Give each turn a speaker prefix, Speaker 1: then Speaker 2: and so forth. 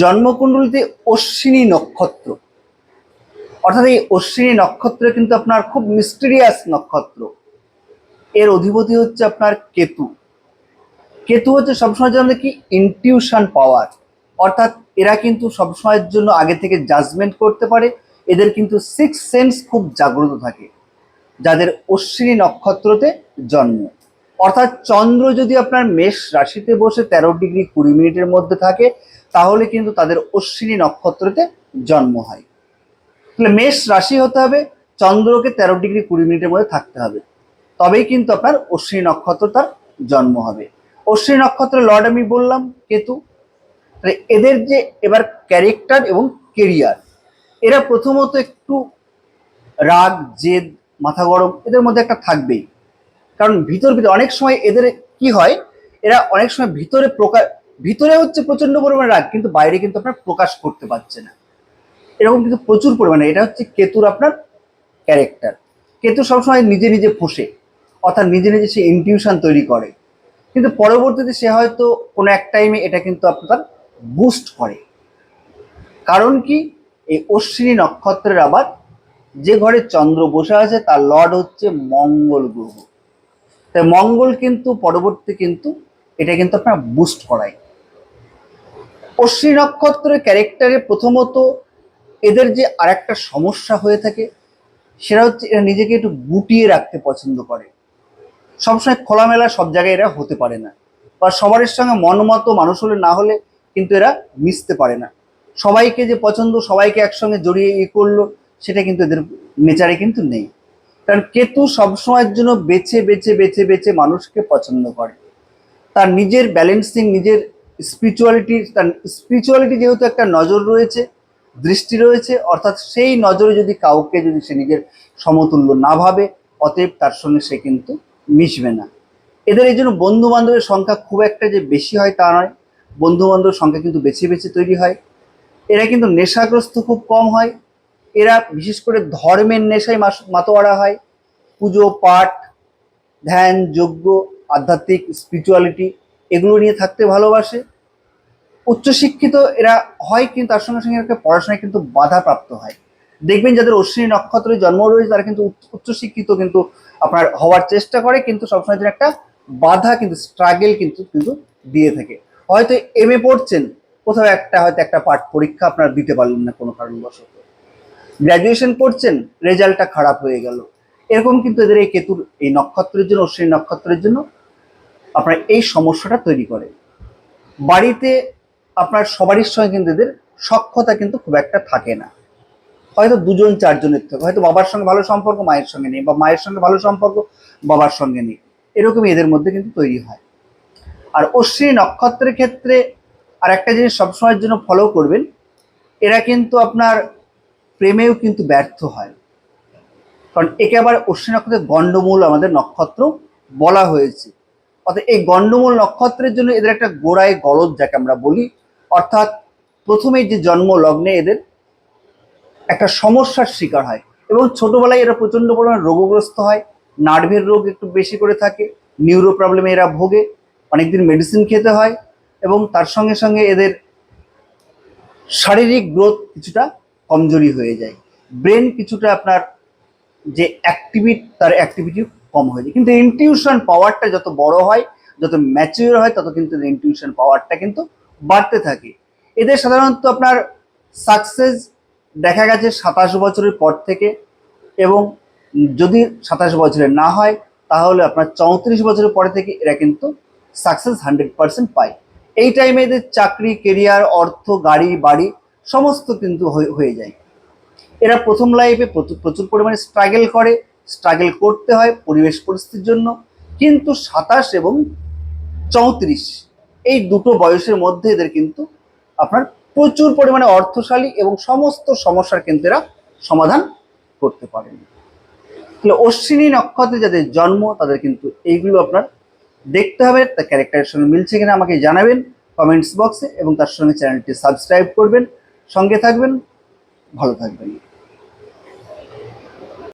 Speaker 1: জন্মকুণ্ডলিতে অশ্বিনী নক্ষত্র। অর্থাৎ এই অশ্বিনী নক্ষত্র কিন্তু আপনার খুব মিস্টিরিয়াস নক্ষত্র। এর অধিপতি হচ্ছে আপনার কেতু। কেতু হচ্ছে সবসময় জন্য কি? ইনটিউশন পাওয়ার অর্থাৎ এরা কিন্তু সবসময়ের জন্য আগে থেকে জাজমেন্ট করতে পারে। এদের কিন্তু সিক্স সেন্স খুব জাগ্রত থাকে, যাদের অশ্বিনী নক্ষত্রতে জন্ম। অর্থাৎ চন্দ্র যদি আপনার মেষ রাশিতে বসে তেরো ডিগ্রি কুড়ি মিনিটের মধ্যে থাকে তাহলে কিন্তু তাদের অশ্বিনী নক্ষত্রতে জন্ম হয়। তাহলে মেষ রাশি হতে হবে, চন্দ্রকে তেরো ডিগ্রি কুড়ি মিনিটের মধ্যে থাকতে হবে। তবেই কিন্তু আপনার অশ্বিনী নক্ষত্র তার জন্ম হবে। অশ্বিনী নক্ষত্রের লর্ড আমি বললাম, কেতু। তাহলে এদের যে এবার ক্যারেক্টার এবং কেরিয়ার, এরা প্রথমত একটু রাগ, জেদ, মাথা গরম এদের মধ্যে একটা থাকবেই। কারণ ভিতর ভিতরে অনেক সময় এদের কি হয়, এরা অনেক সময় ভিতরে প্রকাশ ভিতরে হচ্ছে প্রচণ্ড পরিমাণে রাগ, কিন্তু বাইরে কিন্তু আপনার প্রকাশ করতে পারছে না। এরকম কিন্তু প্রচুর পরিমাণে, এটা হচ্ছে কেতুর আপনার ক্যারেক্টার কেতু সবসময় নিজে নিজে ফোসে অর্থাৎ নিজে নিজে সে ইনটিউশন তৈরি করে। কিন্তু পরবর্তীতে সে হয়তো কোনো এক টাইমে এটা কিন্তু আপনার বুস্ট করে। কারণ কি? এই অশ্বিনী নক্ষত্রের আবার যে ঘরে চন্দ্র বসে আছে, তার লর্ড হচ্ছে মঙ্গল গ্রহ। তাই মঙ্গল কিন্তু পরবর্তী কিন্তু, এটা কিন্তু আপনার বুস্ট করায়। অশ্বিনী নক্ষত্রের ক্যারেক্টারে প্রথমত এদের যে আরেকটা সমস্যা হয়ে থাকে, সেটা হচ্ছে এরা নিজেকে একটু গুটিয়ে রাখতে পছন্দ করে। সবসময় খোলামেলা সব জায়গায় এরা হতে পারে না। বা সবার সঙ্গে মনমতো মানুষ হলে না হলে কিন্তু এরা মিশতে পারে না। সবাইকে যে পছন্দ, সবাইকে একসঙ্গে জড়িয়ে ই করল, সেটা কিন্তু এদের নেচারে কিন্তু নেই। কারণ কেতু সবসময়ের জন্য বেছে বেছে বেছে বেছে মানুষকে পছন্দ করে। তার নিজের ব্যালেন্সিং নিজের স্পিরিচুয়ালিটি তার স্পিরিচুয়ালিটি যেহেতু একটা নজর রয়েছে, দৃষ্টি রয়েছে, অর্থাৎ সেই নজরে যদি কাউকে যদি সে নিজের সমতুল্য না ভাবে, অতএব তার সঙ্গে সে কিন্তু মিশবে না। এদের এই জন্য বন্ধু বান্ধবের সংখ্যা খুব একটা যে বেশি হয় তা নয়। বন্ধু বান্ধবের সংখ্যা কিন্তু বেছে বেছে তৈরি হয়। এরা কিন্তু নেশাগ্রস্ত খুব কম হয়। এরা বিশেষ করে ধর্মের নেশায় মাতোয়ারা হয়। পুজো, পাঠ, ধ্যান, যজ্ঞ, আধ্যাত্মিক স্পিরিচুয়ালিটি এগুলো নিয়ে থাকতে ভালোবাসে। উচ্চশিক্ষিত এরা হয় কিন্তু তার সঙ্গে সঙ্গে পড়াশোনায় কিন্তু বাধা প্রাপ্ত হয়। দেখবেন যাদের অশ্বিনী নক্ষত্রে জন্ম রয়েছে, তারা কিন্তু উচ্চশিক্ষিত কিন্তু আপনার হওয়ার চেষ্টা করে, কিন্তু সবসময় যেন একটা বাধা কিন্তু স্ট্রাগেল কিন্তু কিন্তু দিয়ে থাকে। হয়তো এম এ পড়ছেন, কোথাও একটা হয়তো একটা পাঠ পরীক্ষা আপনার দিতে পারলেন না কোনো কারণবশত। গ্র্যাজুয়েশন করছেন রেজাল্টটা খারাপ হয়ে গেল। এরকম কিন্তু এদের এই কেতুর, এই নক্ষত্রের জন্য, অশ্বিনী নক্ষত্রের জন্য আপনার এই সমস্যাটা তৈরি করে। বাড়িতে আপনার সবারই সঙ্গে কিন্তু এদের সক্ষতা কিন্তু খুব একটা থাকে না। হয়তো দুজন, চারজনের থেকে, হয়তো বাবার সঙ্গে ভালো সম্পর্ক, মায়ের সঙ্গে নেই, বা মায়ের সঙ্গে ভালো সম্পর্ক, বাবার সঙ্গে নেই। এরকমই এদের মধ্যে কিন্তু তৈরি হয়। আর অশ্বিনী নক্ষত্রের ক্ষেত্রে আর একটা জিনিস সবসময়ের জন্য ফলো করবেন, এরা কিন্তু আপনার প্রেমেও কিন্তু ব্যর্থ হয়। কারণ একে আবার অশ্বিনী নক্ষত্রের গণ্ডমূল আমাদের নক্ষত্র বলা হয়েছে। অর্থাৎ এই গণ্ডমূল নক্ষত্রের জন্য এদের একটা গোড়ায় গলদ যাকে আমরা বলি। অর্থাৎ প্রথমেই যে জন্ম লগ্নে এদের একটা সমস্যার শিকার হয় এবং ছোটবেলায় এরা প্রচণ্ড পরিমাণে রোগগ্রস্ত হয়, নার্ভের রোগ একটু বেশি করে থাকে, নিউরো প্রবলেমে এরা ভোগে, অনেকদিন মেডিসিন খেতে হয় এবং তার সঙ্গে সঙ্গে এদের শারীরিক গ্রোথ কিছুটা কমজোরি হয়ে যায়। ব্রেন কিছুটা আপনার যে অ্যাক্টিভিট তার অ্যাক্টিভিটি কম হয়ে যায় কিন্তু ইনটিউশন পাওয়ারটা যত বড় হয়, যত ম্যাচিওর হয়, তত কিন্তু ইনটিউশন পাওয়ারটা কিন্তু বাড়তে থাকে। এদের সাধারণত আপনার সাকসেস দেখা গেছে সাতাশ বছরের পর থেকে এবং যদি সাতাশ বছরের না হয়, তাহলে আপনার চৌত্রিশ বছরের পরে থেকে এরা কিন্তু সাকসেস হান্ড্রেড পার্সেন্ট পায়। এই টাইমে এদের চাকরি কেরিয়ার অর্থ, গাড়ি, বাড়ি সমস্ত কিন্তু হয়ে- যায়। এরা প্রথম লাইফে প্রচুর পরিমাণে স্ট্রাগল করে স্ট্রাগল করতে হয় পরিবেশ পরিস্থিতির জন্য। কিন্তু সাতাশ এবং চৌত্রিশ, এই দুটো বয়সের মধ্যে এদের কিন্তু আপনার প্রচুর পরিমাণে অর্থশালী এবং সমস্ত সমস্যার কিন্তু এরা সমাধান করতে পারেন তাহলে অশ্বিনী নক্ষত্রে যাদের জন্ম, তাদের কিন্তু এইগুলো আপনার দেখতে হবে। তার ক্যারেক্টারের সঙ্গে মিলছে কিনা আমাকে জানাবেন কমেন্টস বক্সে এবং তার সঙ্গে চ্যানেলটি সাবস্ক্রাইব করবেন। সঙ্গে থাকবেন, ভালো থাকবেন।